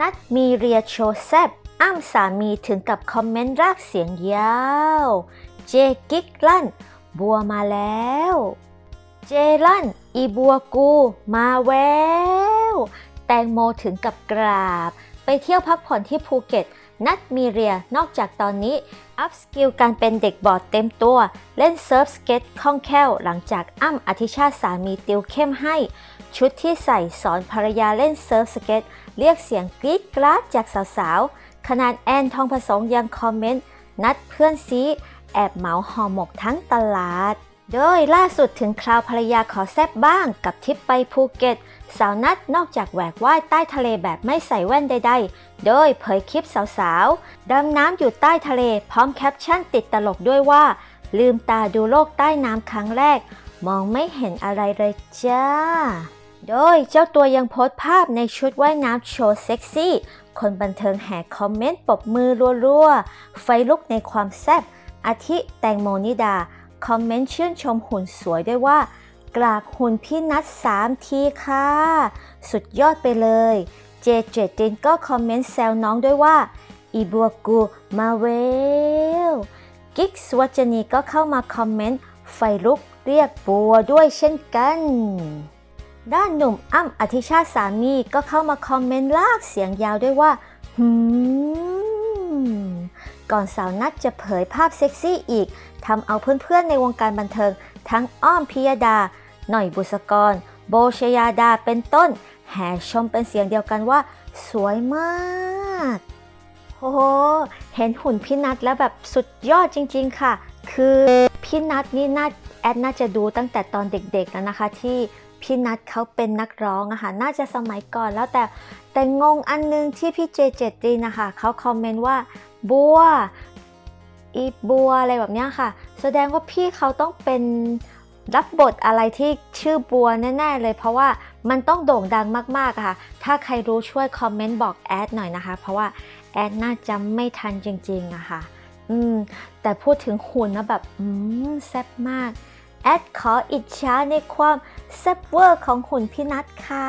นัดมีเรียโชเซบอ้ำสามีถึงกับคอมเมนต์รากเสียงยาว เจกิ๊กลั่น บัวมาแล้ว เจลั่น อีบัวกู มาแวว แตงโมถึงกับกราบ ไปเที่ยวพักผ่อนที่ภูเก็ต นัดมีเรีย นอกจากตอนนี้ อัพสกิลการเป็นเด็กบอร์ดเต็มตัว เล่นเซิร์ฟสเก็ตคล่องแคล่ว หลังจากอ้ำอธิชาติสามีติวเข้มให้ ชุดที่ใส่สอนภรรยาเล่นเซิร์ฟสเก็ต เรียกเสียงกรี๊ดกราดจากสาวๆ ขนาดแอนทองผสมยังคอมเมนต์ นัดเพื่อนซี แอบเหมาห่อหมกทั้งตลาด โดยล่าสุดถึงคราวภรรยาขอแซบบ้างกับทริปไปภูเก็ต สาวนัดนอกจากแหวกว่ายใต้ทะเลแบบไม่ใส่แว่นใดๆ โดยเผยคลิปสาวๆ ดำน้ำอยู่ใต้ทะเลพร้อมแคปชั่นติดตลกด้วยว่า ลืมตาดูโลกใต้น้ำครั้งแรก มองไม่เห็นอะไรเลยจ้า โดยเจ้าตัวยังโพสต์ภาพในชุดว่ายน้ำโชว์เซ็กซี่ คนบันเทิงแห่คอมเมนต์ปรบมือรัวๆ ไฟลุกในความแซบอาทิแตงโมนิดา คอมเมนต์ชื่นชมหุ่นสวยด้วยว่ากราบหุ่นพี่นัด3ทีค่ะ สุดยอดไปเลย เจเจตินก็คอมเมนต์แซวน้องด้วยว่า อีบัวกูมาเวล กิ๊กสวัจนีก็เข้ามาคอมเมนต์ไฟลุกเรียกบัวด้วยเช่นกัน ด้านหนุ่มอ้ำอธิชาติสามีก็เข้ามาคอมเมนต์ลากเสียงยาวด้วยว่าหืม ก่อนสาวนัดจะเผยภาพเซ็กซี่อีกทำเอาเพื่อนๆในวงการบันเทิง ทั้งอ้อมพิยดา หน่อยบุษกร โบชยาดาเป็นต้น แห่ชมเป็นเสียงเดียวกันว่า สวยมากโอ้โหเห็นหุ่นพี่นัทแล้วแบบสุดยอดจริง ๆค่ะ คือพี่นัทนี่น่าแอดน่าจะดูตั้งแต่ตอนเด็กๆแล้วนะคะ ที่พี่นัทเขาเป็นนักร้องอะค่ะน่าจะสมัยก่อนแล้วแต่แต่งงอันนึงที่พี่เจเจตรีนะคะเขาคอมเมนต์ว่า บัว อีบัวอะไรแบบนี้ค่ะ แสดงว่าพี่เขาต้องเป็นรับบทอะไรที่ชื่อบัวแน่ๆเลยเพราะว่ามันต้องโด่งดังมากๆะค่ะ ถ้าใครรู้ช่วยคอมเมนต์บอกแอดหน่อยนะคะ เพราะว่าแอดน่าจะไม่ทันจริงๆอะค่ะ อืม แต่พูดถึงหุ่นนะแบบ อืมแซ่บมาก แอดขออิจฉาในความแซ่บเวอร์ของหุ่นพี่นัทค่ะ